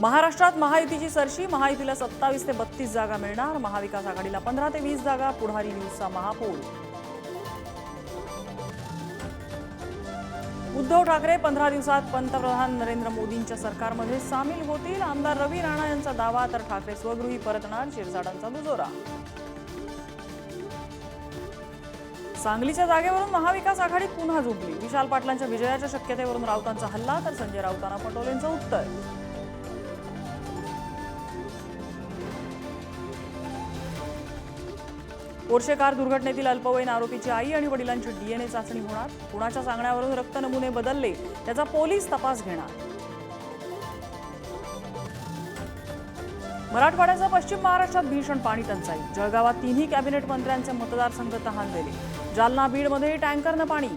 महाराष्ट्रात महायुतीची सरशी. महायुतीला सत्तावीस ते बत्तीस जागा मिळणार. महाविकास आघाडीला पंधरा ते वीस जागा. पुढारी न्यूजचा महापौर. उद्धव ठाकरे पंधरा दिवसात पंतप्रधान नरेंद्र मोदींच्या सरकारमध्ये सामील होतील. आमदार रवी राणा यांचा दावा तर ठाकरे स्वगृही परतणार. शिरसाडांचा दुजोरा. सांगलीच्या जागेवरून महाविकास आघाडीत पुन्हा झुंपली विशाल पाटलांच्या विजयाच्या शक्यतेवरून राऊतांचा हल्ला तर संजय राऊतांना पटोलेंचं उत्तर. पोर्शे कार दुर्घटनेतील अल्पवयीन आरोपीची आई आणि वडिलांची डीएनए चाचणी होणार. कुणाच्या सांगण्यावरून रक्त नमुने बदलले त्याचा पोलीस तपास घेणार. मराठवाड्याचा पश्चिम महाराष्ट्रात भीषण पाणी टंचाई. जळगावात तिन्ही कॅबिनेट मंत्र्यांचे मतदारसंघ तहानलेले जालना बीडमध्ये टँकरनं पाणी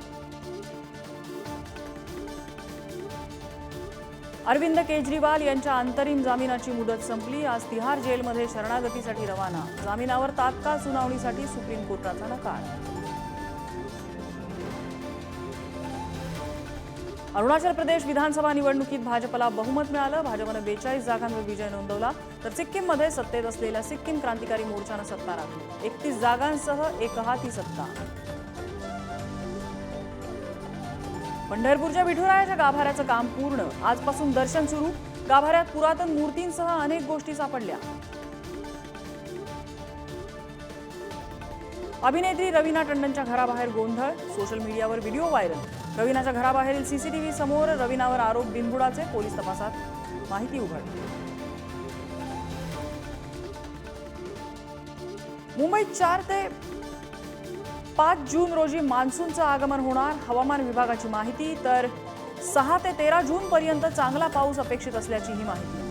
अरविंद केजरीवाल यांच्या अंतरिम जामिनाची मुदत संपली. आज तिहार जेलमध्ये शरणागतीसाठी रवाना. जामिनावर तात्काळ सुनावणीसाठी सुप्रीम कोर्टाचा नकार. अरुणाचल प्रदेश विधानसभा निवडणुकीत भाजपला बहुमत मिळालं. भाजपनं बेचाळीस जागांवर विजय नोंदवला. तर सिक्कीममध्ये सत्तेत असलेल्या सिक्कीम क्रांतिकारी मोर्चानं सत्ता राखली. एकतीस जागांसह एकहाती सत्ता. पंढरपूरच्या विठुरायाच्या गाभाऱ्याचं काम पूर्ण. आजपासून दर्शन सुरू. गाभाऱ्यात पुरातन मूर्तींसह अनेक गोष्टी सापडल्या. अभिनेत्री रवीना टंडनच्या घराबाहेर गोंधळ. सोशल मीडियावर व्हिडिओ व्हायरल. रवीनाच्या घराबाहेरील सीसीटीव्ही समोर रवीनावर आरोप बिनबुडाचे. पोलीस तपासात माहिती उघड. मुंबईत चार ते पाच जून रोजी मान्सूनचं आगमन होणार हवामान विभागाची माहिती तर सहा ते तेरा जून पर्यंत चांगला पाऊस अपेक्षित असल्याची ही माहिती